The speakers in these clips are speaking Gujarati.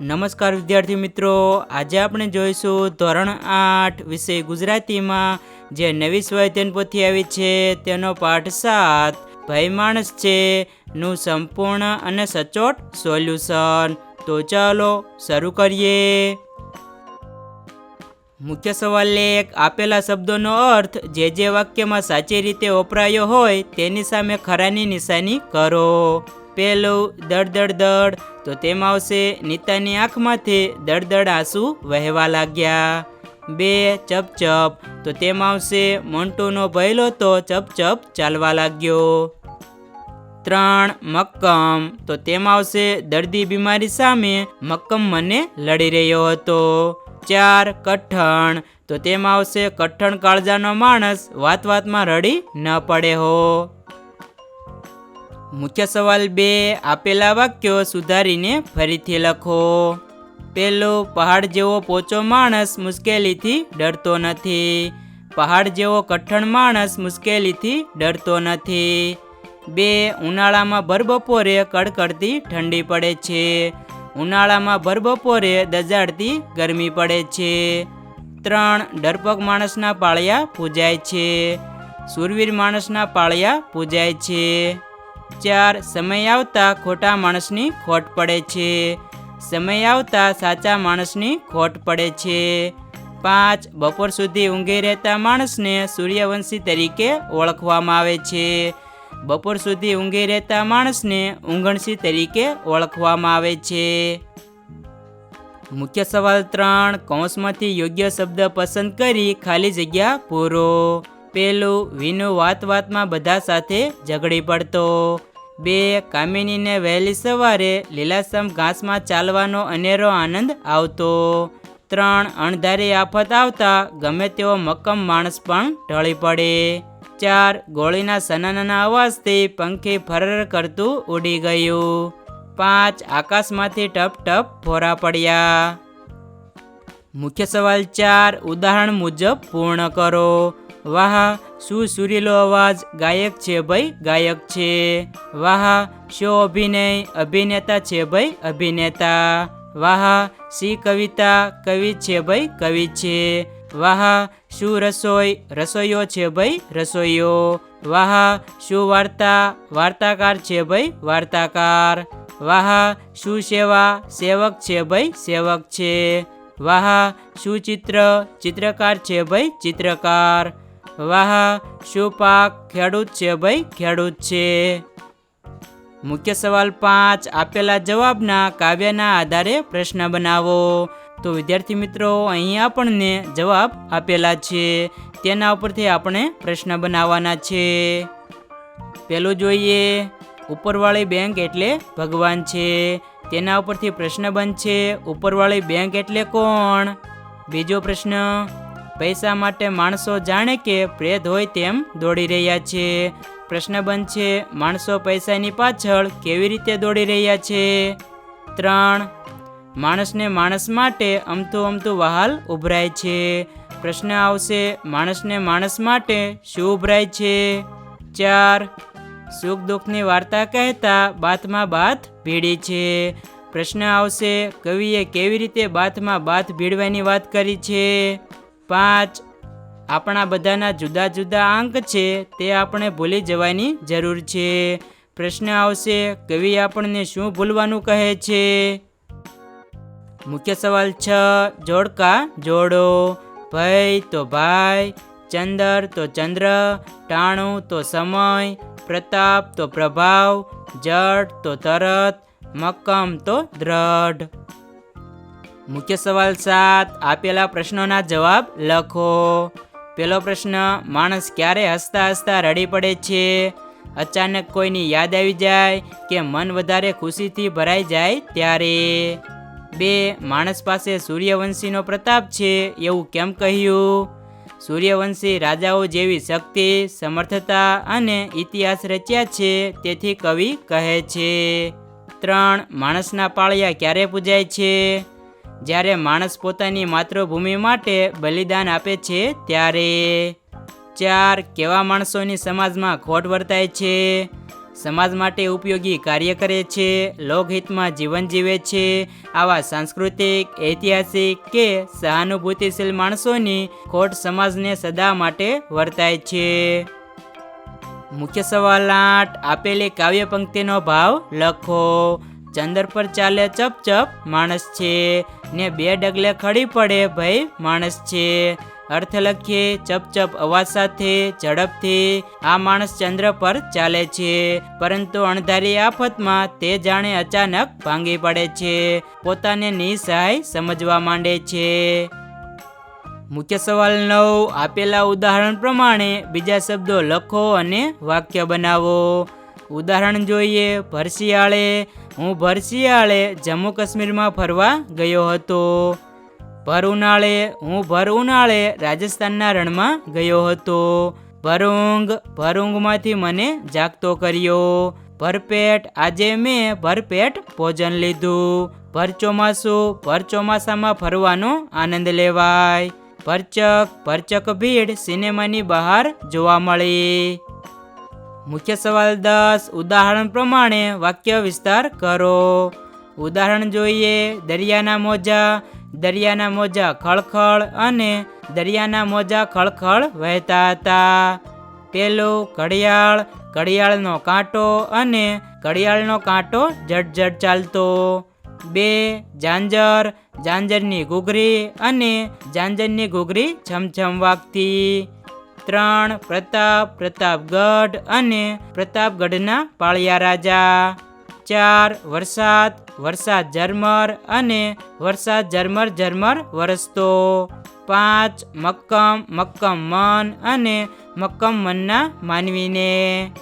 નમસ્કાર વિદ્યાર્થી મિત્રો. આજે આપણે જોઈશું ધોરણ આઠ વિષય ગુજરાતીમાં. જે નવી સ્વાધ્યન પોથી આવી છે. તેનો પાઠ સાત. ભય માણસ છે. નું સંપૂર્ણ અને સચોટ સોલ્યુશન. તો ચાલો શરૂ કરીએ. મુખ્ય સવાલ લેખ આપેલા શબ્દોનો અર્થ જે જે વાક્યમાં સાચી રીતે વપરાયો હોય તેની સામે ખરાની નિશાની કરો. પેલું દડ દડ તો તેમાં આવશે નીતાની આંખમાંથી દડ દડ આંસુ વહેવા લાગ્યા. બે, ચપ ચપ. તો તેમાં આવશે મોન્ટુનો ભયલો તો ચપ ચપ ચાલવા લાગ્યો. ત્રણ, મક્કમ. તો તેમાં આવશે દર્દી બીમારી સામે મક્કમ મને લડી રહ્યો હતો. ચાર, કઠણ. તો તેમાં આવશે કઠણ કાળજાનો માણસ વાત વાતમાં રડી ન પડે હો. મુખ્ય સવાલ બે, આપેલા વાક્યો સુધારીને ફરીથી લખો. પેલો પહાડ જેવો પોચો માણસ મુશ્કેલીથી ડરતો નથી. પહાડ જેવો કઠણ માણસ મુશ્કેલીથી ડરતો નથી. બે, ઉનાળામાં ભરબપોરે કડકડતી ઠંડી પડે છે. ઉનાળામાં ભરબપોરે દજાડતી ગરમી પડે છે. ત્રણ, ડરપોક માણસના પાળિયા પૂજાય છે. સુરવીર માણસના પાળિયા પૂજાય છે. ચાર સમય આવતા ખોટા માણસની ખોટ પડે છે. સમય આવતા સાચા માણસની ખોટ પડે છે. પાંચ, બપોર સુધી ઊંઘી રહેતા માણસને સૂર્યવંશી તરીકે ઓળખવામાં આવે છે. બપોર સુધી ઊંઘી રહેતા માણસને ઊંઘણસી તરીકે ઓળખવામાં આવે છે. મુખ્ય સવાલ ત્રણ, કૌંસમાંથી યોગ્ય શબ્દ પસંદ કરી ખાલી જગ્યા પૂરો. પેલું વિનુ વાત વાતમાં બધા સાથે ઝઘડી પડતો. બે, કામિનીને વહેલી સવારે લીલાસમ ઘાસમાં ચાલવાનો અનેરો આનંદ આવતો. ત્રણ, અણધારી આફત આવતા ગમે તેવો મક્કમ માણસ પણ ઢળી પડે. ચાર, ગોળીના સનાનાના અવાજથી પંખી ફરર કરતું ઉડી ગયું. પાંચ, આકાશમાંથી ટપ ટપ ફોરા પડ્યા. મુખ્ય સવાલ ચાર, ઉદાહરણ મુજબ પૂર્ણ કરો. વાહ, શું સુરીલો અવાજ? ગાયક છે ભાઈ, ગાયક છે. વાહ, શો અભિનય? અભિનેતા છે ભાઈ, અભિનેતા. વાહ સી કવિતા? કવિ છે ભાઈ, કવિ છે. વાહ, શું રસોઈ? રસોઈયો છે ભાઈ રસોઈયો વાહ, શું વાર્તા? વાર્તાકાર છે ભાઈ, વાર્તાકાર. વાહ, શું સેવા? સેવક છે ભાઈ, સેવક છે. વાહ, શું ચિત્ર? ચિત્રકાર છે ભાઈ, ચિત્રકાર. વાહ, શું પાક ખેડૂત છે ભાઈ? ખેડૂત છે. મુખ્ય સવાલ પાંચ, આપેલા જવાબના કાવ્યના આધારે પ્રશ્ન બનાવો. તો વિદ્યાર્થી મિત્રો, અહીં આપણને જવાબ આપેલા છે. તેના ઉપરથી આપણે પ્રશ્ન બનાવવાના છે. પેલું જોઈએ, ઉપરવાળી બેંક એટલે ભગવાન છે. તેના ઉપરથી પ્રશ્ન બનશે, ઉપરવાળી બેંક એટલે કોણ? બીજો પ્રશ્ન પૈસા માટે માણસો જાણે કે પ્રેત હોય તેમ દોડી રહ્યા છે. પ્રશ્ન બનશે, માણસો પૈસાની પાછળ કેવી રીતે દોડી રહ્યા છે? ત્રણ, માણસને માણસ માટે અમતું અમતું વહાલ ઉભરાય છે. પ્રશ્ન આવશે, માણસને માણસ માટે શું ઉભરાય છે? ચાર, સુખ દુઃખની વાર્તા કહેતા બાથમાં બાથ ભીડી છે. પ્રશ્ન આવશે, કવિએ કેવી રીતે બાથમાં બાથ ભીડવાની વાત કરી છે? પાંચ. આપણા બધાના જુદા જુદા અંક છે, તે આપણે ભૂલી જવાની જરૂર છે. પ્રશ્ન આવશે, કવિ આપણને શું ભૂલવાનું કહે છે? મુખ્ય સવાલ છ, જોડકા જોડો. ભાઈ તો ભાઈ ચંદર તો ચંદ્ર, ટાણું તો સમય, પ્રતાપ તો પ્રભાવ જડ તો તરત, મક્કમ તો દ્રઢ. મુખ્ય સવાલ સાત, આપેલા પ્રશ્નોના જવાબ લખો. પેલો પ્રશ્ન, માણસ ક્યારે હસતા હસતા રડી પડે છે? અચાનક કોઈની યાદ આવી જાય કે મન વધારે ખુશીથી ભરાઈ જાય ત્યારે? બે, માણસ પાસે સૂર્યવંશીનો પ્રતાપ છે એવું કેમ કહ્યું? સૂર્યવંશી રાજાઓ જેવી શક્તિ, સમર્થતા અને ઇતિહાસ રચ્યા છે તેથી કવિ કહે છે. ત્રણ, માણસના પાળિયા ક્યારે પૂજાય છે? જ્યારે માણસ પોતાની માતૃભૂમિ માટે બલિદાન આપે છે, ત્યારે ચાર કેવા માણસોની સમાજમાં ખોટ વર્તાય છે? સમાજ માટે ઉપયોગી કાર્ય કરે છે, લોકહિતમાં જીવન જીવે છે, આવા સાંસ્કૃતિક, ઐતિહાસિક કે સહાનુભૂતિશીલ માણસોની ખોટ સમાજને સદા માટે વર્તાય છે? મુખ્ય સવાલ આઠ, આપેલી કાવ્ય પંક્તિનો ભાવ લખો. ચંદર પર ચાલે ચપ ચપ, માણસ છે. ને બે ડગલે ખડી પડે, ભાઈ, માણસ છે. અર્થ લખીએ, ચપ અવાજ સાથે, ઝડપથી. આ માણસ ચંદ્ર પર ચાલે છે. પરંતુ અણધારી આફતમાં તે જાણે અચાનક ભાંગી પડે છે. પોતાને નિસહાય સમજવા માંડે છે. મુખ્ય સવાલ નવ. આપેલા ઉદાહરણ પ્રમાણે બીજા શબ્દો લખો અને વાક્ય બનાવો. ઉદાહરણ જોઈએ ભરશિયાળે હું ભરશિયાળે જમ્મુ કાશ્મીરમાં ફરવા ગયો હતો. ભર ઉનાળે હું ભર ઉનાળે રાજસ્થાનના રણમાં ગયો હતો. ભરૂંગ, ભરૂંગમાંથી મને જાગતો કર્યો. ભરપેટ, આજે મેં ભરપેટ ભોજન લીધું. ભર ચોમાસું, ભર ચોમાસામાં ફરવાનો આનંદ લેવાય. ભરચક ભરચક ભીડ સિનેમાની બહાર જોવા મળી. મુખ્ય સવાલ દસ. ઉદાહરણ પ્રમાણે વાક્ય વિસ્તાર કરો. ઉદાહરણ જોઈએ. દરિયાના મોજા. દરિયાના મોજા ખળખળ અને દરિયાના મોજા ખળખળ વહેતા હતા. પેલું ઘડિયાળ. ઘડિયાળનો કાંટો અને ઘડિયાળનો કાંટો જટ જટ ચાલતો. બે, ઝાંઝર. ઝાંઝરની ઘૂઘરી અને ઝાંઝરની ઘૂઘરી છમછમ વાગતી. ત્રણ, પ્રતાપ, પ્રતાપગઢ અને પ્રતાપગઢના પાળિયા રાજા. ચાર, વરસાદ વરસાદ ઝરમર અને વરસાદ ઝરમર ઝરમર વરસતો. પાંચ, મક્કમ મક્કમ મન અને મક્કમ મનના માનવીને.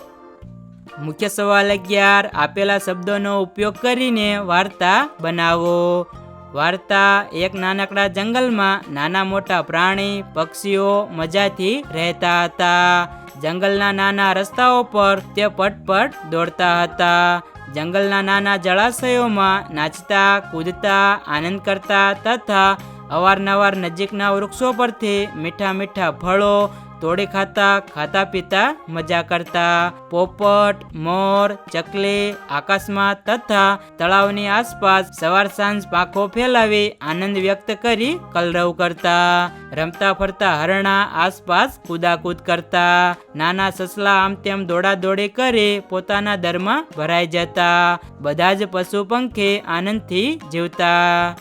મુખ્ય સવાલ અગિયાર, આપેલા શબ્દોનો ઉપયોગ કરીને વાર્તા બનાવો. વાર્તા એક નાનકડા જંગલમાં નાના મોટા પ્રાણી, પક્ષીઓ મજાથી રહેતા હતા. જંગલના નાના રસ્તાઓ પર તે પટપટ દોડતા હતા. જંગલના નાના જળાશયોમાં નાચતા, કૂદતા, આનંદ કરતા તથા અવારનવાર નજીકના વૃક્ષો પરથી મીઠા મીઠા ફળો તોડી ખાતા ખાતા પીતા મજા કરતા. પોપટ, મોર, ચકલી, આકાશમાં તથા તળાવની આસપાસ સવાર સાંજ પાંખો ફેલાવી આનંદ વ્યક્ત કરી કલરવ કરતા. રમતા ફરતા હરણા આસપાસ કૂદાકૂદ કરતા. નાના સસલા આમ તેમ દોડા દોડી કરી પોતાના દરમાં ભરાઈ જતા. બધા જ પશુ પંખી આનંદથી જીવતા.